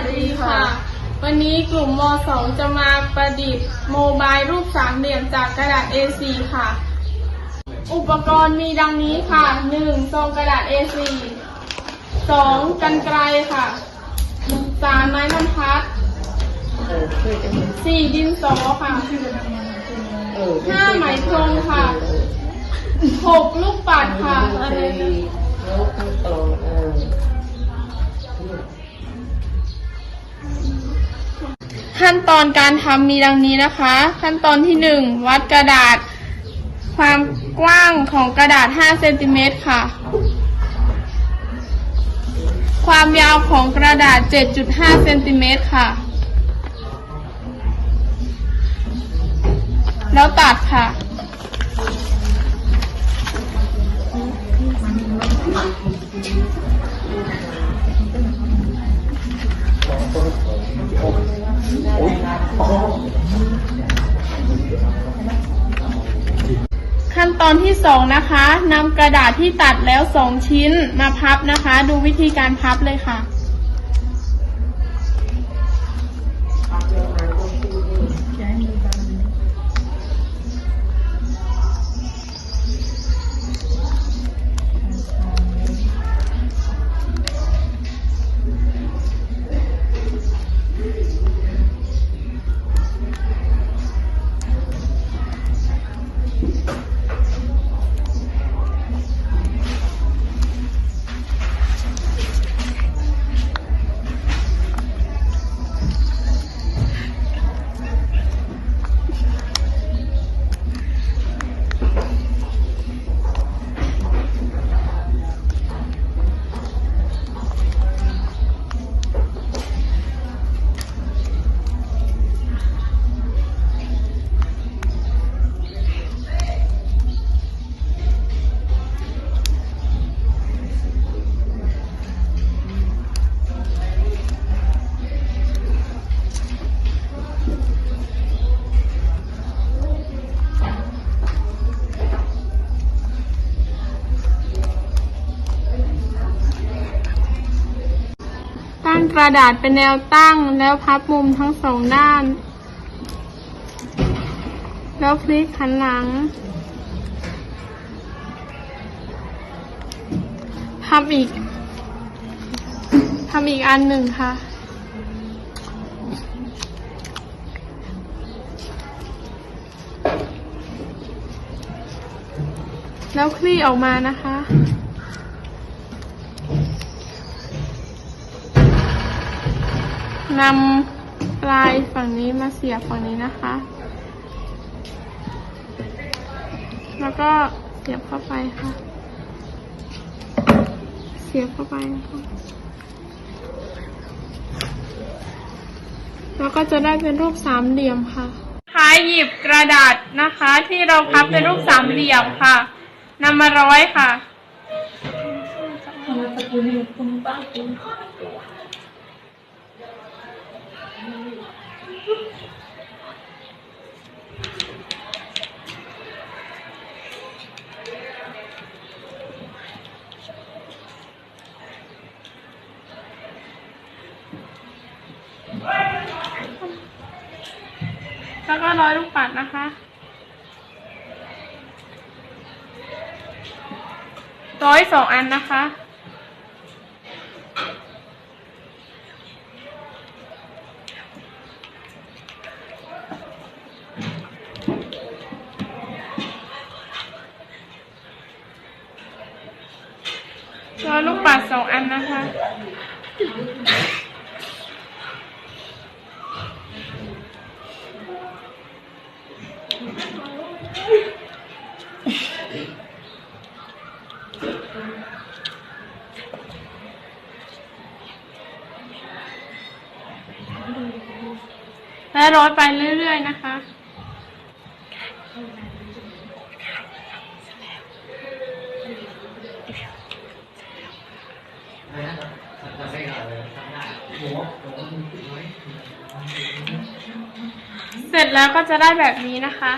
สดีค่ะ วันนี้กลุ่มม .2 จะมาประดิษฐ์โมบายรูปสามเหลี่ยมจากกระดาษ A4 ค่ะ อุปกรณ์มีดังนี้ค่ะ 1. ซองกระดาษ A4 2. กันไกรค่ะ 3. ไม้บรรทัดเออช่วยกัน 4. ดินสอค่ะเออห้าไหมพรมค่ะ 6. ลูกปัดค่ะ ขั้นตอนการทำมีดังนี้นะคะ ขั้นตอนที่หนึ่งวัดกระดาษ ความกว้างของกระดาษ5เซนติเมตรค่ะ ความยาวของกระดาษ 7.5เซนติเมตรค่ะ แล้วตัดค่ะ ขั้นตอนที่ 2 นะคะนำกระดาษที่ตัดแล้ว 2 ชิ้นมาพับนะคะ ดูวิธีการพับเลยค่ะ กระดาษเป็นแนวตั้ง แล้วพับมุมทั้งสองด้าน แล้วพลิกหันหลังทำอีกทำอีกอันหนึ่งค่ะ แล้วคลี่ออกมานะคะ นำปลายฝั่งนี้มาเสียบฝั่งนี้นะคะ แล้วก็เสียบเข้าไปค่ะ เสียบเข้าไปนะคะแล้วก็จะได้เป็นรูปสามเหลี่ยมค่ะค่ะหยิบกระดาษนะคะ ที่เราพับเป็นรูปสามเหลี่ยมค่ะนำมาร้อยค่ะ แล้วก็ร้อยลูกปัดนะคะร้อยสองอันนะคะ ร้อยลูกปัดสองอันนะคะ และร้อยไปเรื่อยๆนะคะ เสร็จแล้วก็จะได้แบบนี้นะคะ